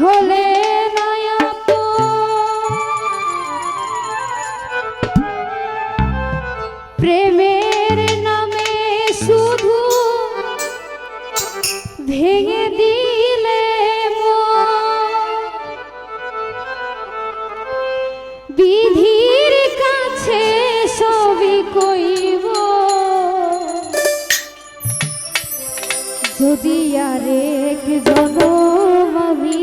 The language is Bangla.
হলে প্রেমের নামে শুধু ভেঙে দিলে বিধির কাছে সবই কইব। যদি আরেক জনম আমি